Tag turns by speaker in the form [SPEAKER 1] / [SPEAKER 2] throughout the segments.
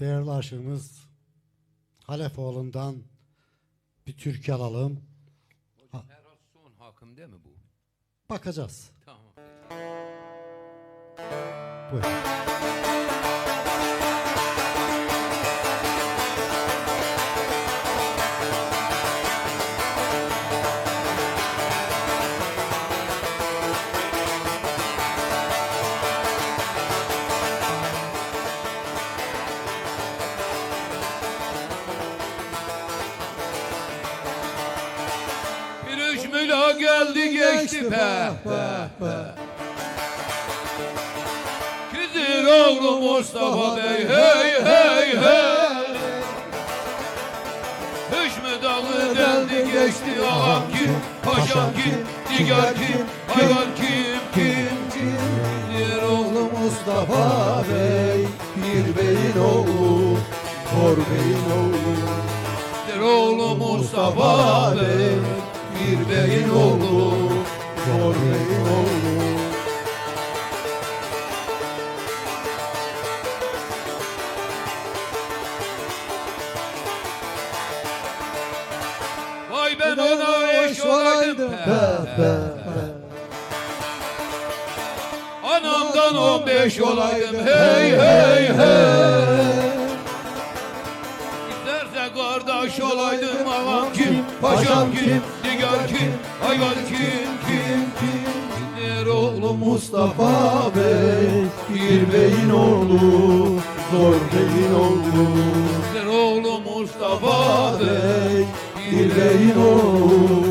[SPEAKER 1] değerli aşığımız Halefoğlu'ndan bir türkü alalım.
[SPEAKER 2] Hocam herhalde son hakkım değil mi bu?
[SPEAKER 1] Bakacağız.
[SPEAKER 2] Tamam.
[SPEAKER 1] Buyurun.
[SPEAKER 2] Üç müla geldi geçti peh peh peh. Kızır oğlu Mustafa Bey hey hey hey. Hüşmü dağı deldi geçti. ağam kim, paşam kim, digar kim, hayvan kim? Kim? Kim. Diğer oğlu
[SPEAKER 3] Mustafa Bey, bir beyin oğlu, kor beyin oğlu.
[SPEAKER 2] diğer oğlu Mustafa Bey.
[SPEAKER 3] Bir beyin oğlu, kor beyin oğlu.
[SPEAKER 2] Vay ben ona eş olaydım
[SPEAKER 3] Pe,
[SPEAKER 2] peh.
[SPEAKER 3] pe,
[SPEAKER 2] Anamdan on beş olaydım. hey hey hey İsterse kardeş olaydım ağam kim? Paşam kim Digar kim Hayvan kim kim kim Kimdir oğlum
[SPEAKER 3] Mustafa Bey, bir beyin oğlu, zor beyin oğlu.
[SPEAKER 2] Kimdir oğlum Mustafa Bey,
[SPEAKER 3] bir beyin oğlu,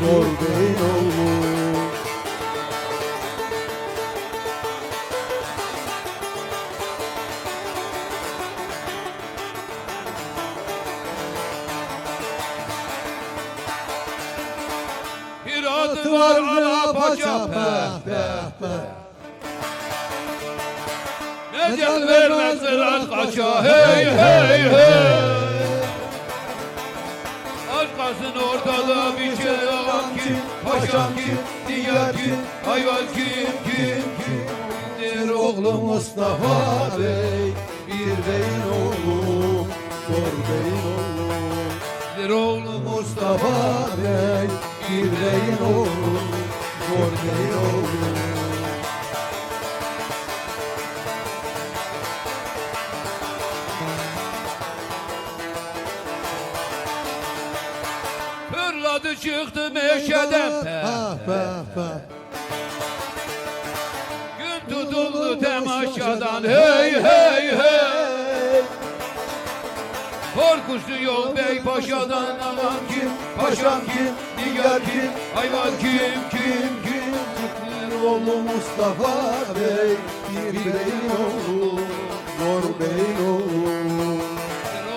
[SPEAKER 3] zor beyin oğlu.
[SPEAKER 2] Bir adı var ana paça peh peh Necel vermez zırat kaça hey hey hey Arkasın ortada bir şey ağam kim Paşam kim Diğer kim? Hayvan kim? Kim? Kim?
[SPEAKER 3] Oğlu
[SPEAKER 2] oğlum
[SPEAKER 3] Mustafa Bey, bir beyin oğlu, zor beyin oğlu.
[SPEAKER 2] Kimdir oğlum
[SPEAKER 3] Mustafa Bey, bir beyin oğlu, zor beyin oğlu.
[SPEAKER 2] Fırladı çıktı meşeden. Gün tutuldu temaşadan hey hey hey Korkusu yok bey paşadan aman kim Paşam kim diğer kim Hayvan kim kim kim
[SPEAKER 3] Bir oğlu Mustafa Bey, bir beyin oğlu, zor beyin oğlu.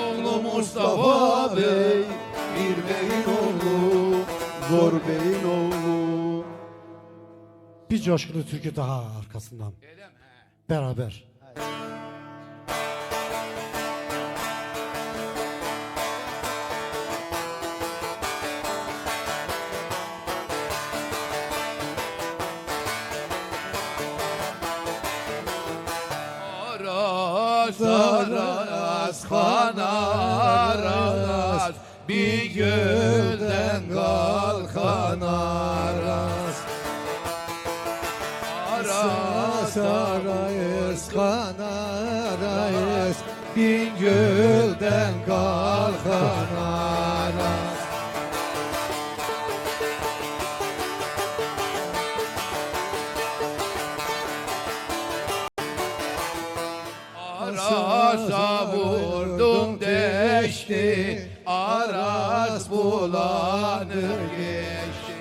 [SPEAKER 2] Oğlu Mustafa Bey
[SPEAKER 3] bir beyin oğlu, zor beyin oğlu.
[SPEAKER 1] Bir coşkulu türkü daha arkasından. Beraber.
[SPEAKER 2] Aras aras kan aras Bir gölden kalkan aras Aras
[SPEAKER 3] Sarayız kanarayız Bin gölden kalkan aras
[SPEAKER 2] Aras'a vurdum deşti Aras bulanır geçti.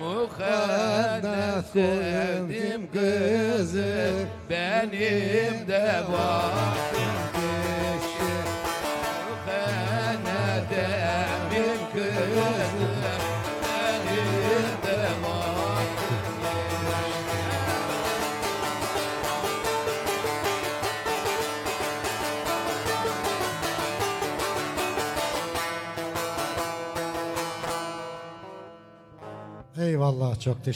[SPEAKER 2] Muhennet sevdim kızı Benim de vaktim
[SPEAKER 1] Eyvallah çok teşekkür